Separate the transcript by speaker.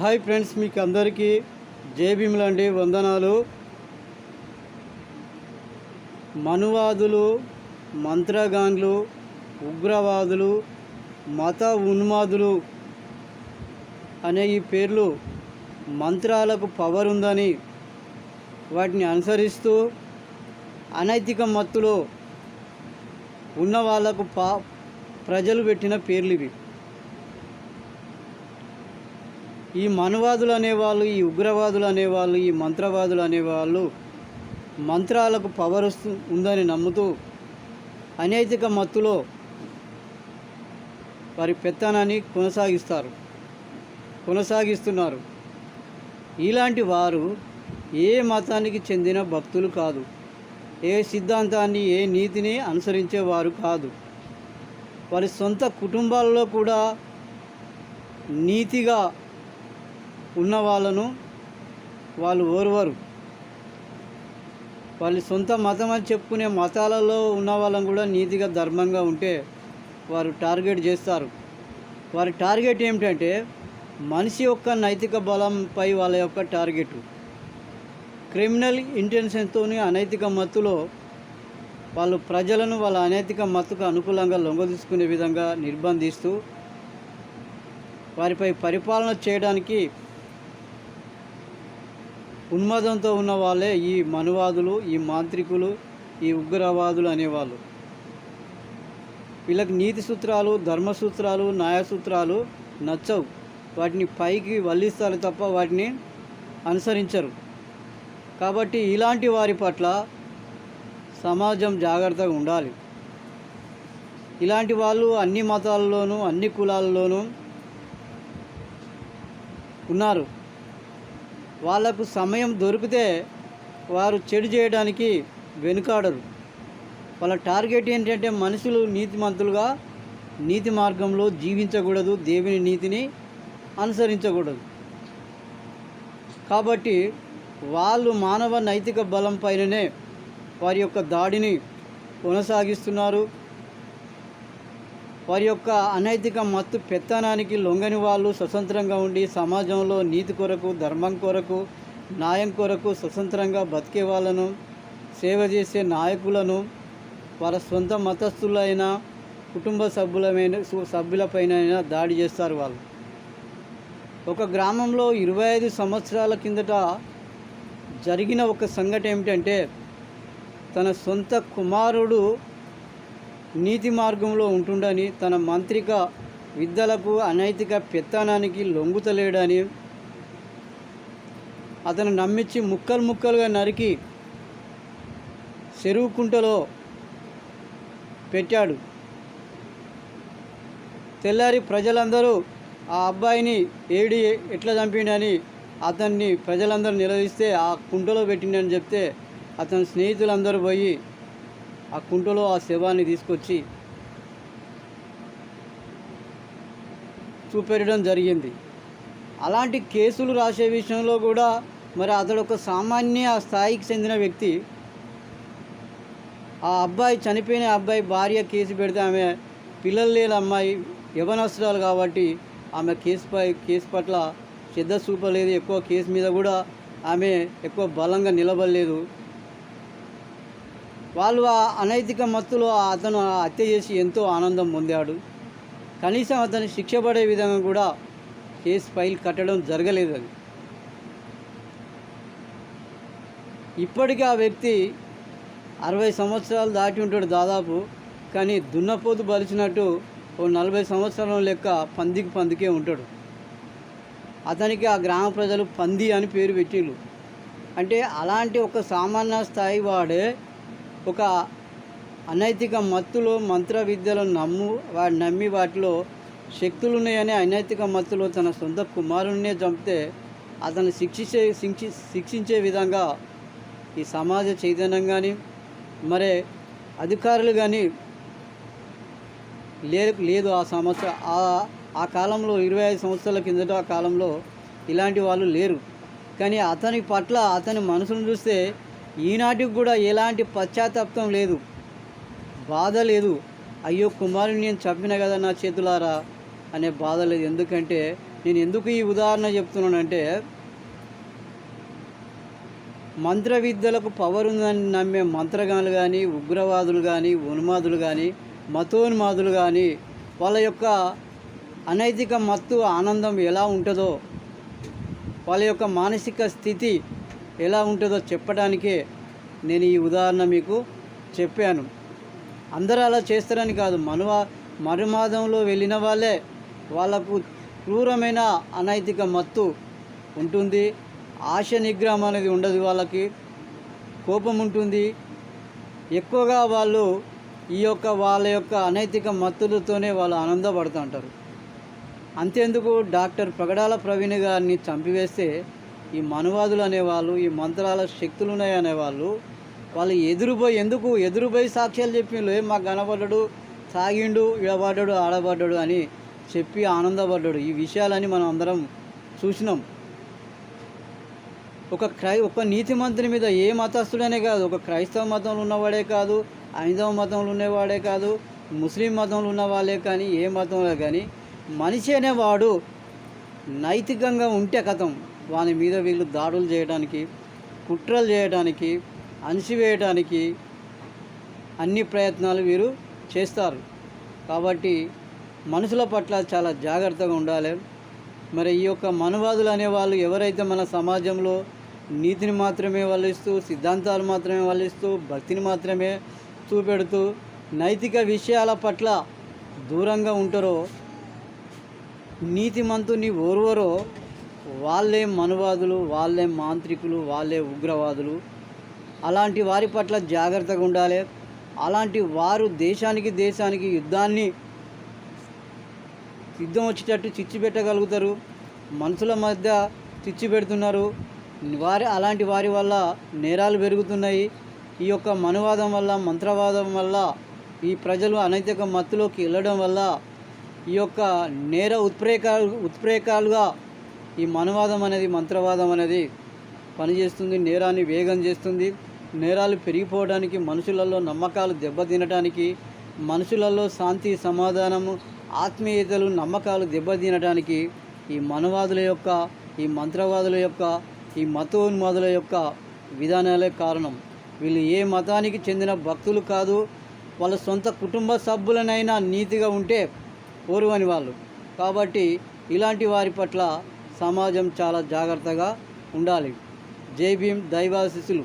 Speaker 1: Hi friends మీకు అందరికీ జై భీములండి వందనాలు. మనువాదులు మంత్రగాన్లు ఉగ్రవాదులు మత ఉన్మాదులు అనే ఈ పేర్లు మంత్రాలకు పవర్ ఉందని వాటిని అనుసరిస్తూ అనైతిక మత్తులో ఉన్న వాళ్ళకు పా ప్రజలు పెట్టిన పేర్లు ఇవి. ఈ మనువాదులు అనేవాళ్ళు ఈ ఉగ్రవాదులు అనేవాళ్ళు ఈ మంత్రవాదులు అనేవాళ్ళు మంత్రాలకు పవర్ వస్తు ఉందని నమ్ముతూ అనైతిక మత్తులో వారి పెత్తనాన్ని కొనసాగిస్తారు కొనసాగిస్తున్నారు. ఇలాంటి వారు ఏ మతానికి చెందిన భక్తులు కాదు ఏ సిద్ధాంతాన్ని ఏ నీతిని అనుసరించేవారు కాదు. వారి సొంత కుటుంబాల్లో కూడా నీతిగా ఉన్న వాళ్ళను వాళ్ళు ఓర్వరు. వాళ్ళ సొంత మతం అని చెప్పుకునే మతాలలో ఉన్న వాళ్ళని కూడా నీతిగా ధర్మంగా ఉంటే వారు టార్గెట్ చేస్తారు. వారి టార్గెట్ ఏమిటంటే మనిషి యొక్క నైతిక బలంపై వాళ్ళ యొక్క టార్గెట్. క్రిమినల్ ఇంటెన్షన్తో అనైతిక మత్తులో వాళ్ళు ప్రజలను వాళ్ళ అనైతిక మత్తుకు అనుకూలంగా లొంగదీసుకునే విధంగా నిర్బంధిస్తూ వారిపై పరిపాలన చేయడానికి ఉన్మాదంతో ఉన్న వాళ్ళే ఈ మనువాదులు ఈ మాంత్రికులు ఈ ఉగ్రవాదులు అనేవాళ్ళు. వీళ్ళకి నీతి సూత్రాలు ధర్మ సూత్రాలు నచ్చవు. వాటిని పైకి వల్లిస్తారు తప్ప వాటిని అనుసరించరు. కాబట్టి ఇలాంటి వారి పట్ల సమాజం జాగ్రత్తగా ఉండాలి. ఇలాంటి వాళ్ళు అన్ని మతాల్లోనూ అన్ని కులాల్లోనూ ఉన్నారు. వాళ్ళకు సమయం దొరికితే వారు చెడు చేయడానికి వెనుకాడరు. వాళ్ళ టార్గెట్ ఏంటంటే మనుషులు నీతిమంతులుగా నీతి మార్గంలో జీవించకూడదు దేవుని నీతిని అనుసరించకూడదు. కాబట్టి వాళ్ళు మానవ నైతిక బలం పైననే వారి యొక్క దాడిని కొనసాగిస్తున్నారు. వారి యొక్క అనైతిక మత్తు పెత్తనానికి లొంగని వాళ్ళు స్వతంత్రంగా ఉండి సమాజంలో నీతి కొరకు ధర్మం కొరకు న్యాయం కొరకు స్వతంత్రంగా బతికే వాళ్ళను సేవ చేసే నాయకులను వారి సొంత మతస్థులైన కుటుంబ సభ్యులమైన సభ్యులపైన దాడి చేస్తారు వాళ్ళు. ఒక గ్రామంలో ఇరవై ఐదు సంవత్సరాల కిందట జరిగిన ఒక సంఘటన ఏమిటంటే తన సొంత కుమారుడు నీతి మార్గంలో ఉంటుండని తన మంత్రిక విద్యలకు అనైతిక పెత్తనానికి లొంగుతలేడని అతను నమ్మించి ముక్కలు ముక్కలుగా నరికి చెరువు కుంటలో పెట్టాడు. తెల్లారి ప్రజలందరూ ఆ అబ్బాయిని ఏడి ఎట్లా చంపిండని అతన్ని ప్రజలందరూ నిలదీస్తే ఆ కుంటలో పెట్టిండని చెప్తే అతని స్నేహితులందరూ పోయి ఆ కుంటలో ఆ శవాన్ని తీసుకొచ్చి చూపెట్టడం జరిగింది. అలాంటి కేసులు రాసే విషయంలో కూడా మరి అతడు ఒక సామాన్య స్థాయికి చెందిన వ్యక్తి. ఆ అబ్బాయి చనిపోయిన అబ్బాయి భార్య కేసు పెడితే ఆమె పిల్లలు లేని అమ్మాయి యవనస్తురాలు కాబట్టి ఆమె కేసుపై కేసు పట్ల శ్రద్ధ చూపలేదు. ఎక్కువ కేసు మీద కూడా ఆమె ఎక్కువ బలంగా నిలబడలేదు. వాళ్ళు ఆ అనైతిక మత్తులో అతను ఆ హత్య చేసి ఎంతో ఆనందం పొందాడు. కనీసం అతను శిక్ష పడే విధంగా కూడా కేసు ఫైల్ కట్టడం జరగలేదు అది. ఇప్పటికీ ఆ వ్యక్తి అరవై సంవత్సరాలు దాటి ఉంటాడు దాదాపు కానీ దున్నపోతు బలిచినట్టు ఓ నలభై సంవత్సరాల లెక్క పందికి పందికే ఉంటాడు. అతనికి ఆ గ్రామ ప్రజలు పంది అని పేరు పెట్టిళ్ళు. అంటే అలాంటి ఒక సామాన్య స్థాయి వాడే ఒక అనైతిక మత్తులో మంత్ర విద్యలు నమ్ము వాడు నమ్మి వాటిలో శక్తులు ఉన్నాయని అనైతిక మత్తులో తన సొంత కుమారుణ్ణే చంపితే అతను శిక్షించే శిక్షి శిక్షించే విధంగా ఈ సమాజ చైతన్యం కానీ మరే అధికారులు కానీ లేదు లేదు ఆ సంవత్సర ఆ ఆ కాలంలో ఇరవై ఐదు సంవత్సరాల కిందట ఆ కాలంలో ఇలాంటి వాళ్ళు లేరు. కానీ అతని పట్ల అతని మనసును చూస్తే ఈనాటికి కూడా ఎలాంటి పశ్చాత్తాపం లేదు. బాధ లేదు. అయ్యో కుమారుని నేను చంపిన కదా నా చేతులారా అనే బాధ లేదు. ఎందుకంటే నేను ఎందుకు ఈ ఉదాహరణ చెప్తున్నానంటే మంత్ర విద్యలకు పవర్ ఉందని నమ్మే మంత్రగాలు కానీ ఉగ్రవాదులు కానీ ఉన్మాదులు కానీ మతోన్మాదులు కానీ వాళ్ళ యొక్క అనైతిక మత్తు ఆనందం ఎలా ఉంటుందో వాళ్ళ యొక్క మానసిక స్థితి ఎలా ఉంటుందో చెప్పడానికే నేను ఈ ఉదాహరణ మీకు చెప్పాను. అందరూ అలా చేస్తారని కాదు. మనువా మరుమాదంలో వెళ్ళిన వాళ్ళే వాళ్ళకు క్రూరమైన అనైతిక మత్తు ఉంటుంది. ఆశ నిగ్రహం అనేది ఉండదు వాళ్ళకి. కోపం ఉంటుంది. ఎక్కువగా వాళ్ళు ఈ యొక్క వాళ్ళ యొక్క అనైతిక మత్తులతోనే వాళ్ళు ఆనందపడుతూ ఉంటారు. అంతేందుకు? డాక్టర్ ప్రగడాల ప్రవీణ్ గారిని చంపివేస్తే ఈ మనువాదులు అనేవాళ్ళు ఈ మంత్రాల శక్తులు ఉన్నాయి అనేవాళ్ళు వాళ్ళు ఎదురుపోయి ఎందుకు ఎదురుపోయి సాక్ష్యాలు చెప్పిండు "ఏ మాకు కనబడ్డాడు తాగిండు ఇడబడ్డాడు ఆడబడ్డాడు అని చెప్పి ఆనందపడ్డాడు. ఈ విషయాలని మనం అందరం చూసినాం. ఒక క్రై ఒక నీతి మంత్రి మీద ఏ మతస్థుడనే కాదు. ఒక క్రైస్తవ మతంలో ఉన్నవాడే కాదు హైందవ మతంలో ఉన్నవాడే కాదు ముస్లిం మతంలో ఉన్నవాళ్ళే కానీ ఏ మతంలో కానీ మనిషి అనేవాడు నైతికంగా ఉంటే కథం. వాని మీద వీళ్ళు దాడులు చేయడానికి కుట్రలు చేయడానికి అణిసివేయడానికి అన్ని ప్రయత్నాలు వీరు చేస్తారు. కాబట్టి మనుషుల పట్ల చాలా జాగ్రత్తగా ఉండాలి. మరి ఈ యొక్క మనువాదులు అనేవాళ్ళు ఎవరైతే మన సమాజంలో నీతిని మాత్రమే వల్లిస్తూ సిద్ధాంతాలు మాత్రమే వల్లిస్తూ భక్తిని మాత్రమే చూపెడుతూ నైతిక విషయాల పట్ల దూరంగా ఉంటారో నీతిమంతుని ఓర్వరో వాళ్ళే మనువాదులు వాళ్ళే మాంత్రికులు వాళ్ళే ఉగ్రవాదులు. అలాంటి వారి పట్ల జాగ్రత్తగా ఉండాలి. అలాంటి వారు దేశానికి దేశానికి యుద్ధాన్ని యుద్ధం వచ్చేటట్టు చిచ్చు పెట్టగలుగుతారు. మనుషుల మధ్య చిచ్చు పెడుతున్నారు. వారి అలాంటి వారి వల్ల నేరాలు పెరుగుతున్నాయి. ఈ యొక్క మనువాదం వల్ల మంత్రవాదం వల్ల ఈ ప్రజలు అనైతిక మత్తులోకి వెళ్ళడం వల్ల ఈ యొక్క నేర ఉత్ప్రేకాలు ఉత్ప్రేకాలుగా ఈ మనువాదం అనేది మంత్రవాదం అనేది పనిచేస్తుంది నేరాన్ని వేగం చేస్తుంది. నేరాలు పెరిగిపోవడానికి మనుషులలో నమ్మకాలు దెబ్బతినడానికి మనుషులలో శాంతి సమాధానము ఆత్మీయతలు నమ్మకాలు దెబ్బతినడానికి ఈ మనువాదుల యొక్క ఈ మంత్రవాదుల యొక్క ఈ మతోన్మాదుల యొక్క విధానాలే కారణం. వీళ్ళు ఏ మతానికి చెందిన భక్తులు కాదు వాళ్ళ సొంత కుటుంబ సభ్యులనైనా నీతిగా ఉంటే ఓరువని వాళ్ళు. కాబట్టి ఇలాంటి వారి పట్ల సమాజం చాలా జాగ్రత్తగా ఉండాలి. జై భీమ్ దైవాశిస్సులు.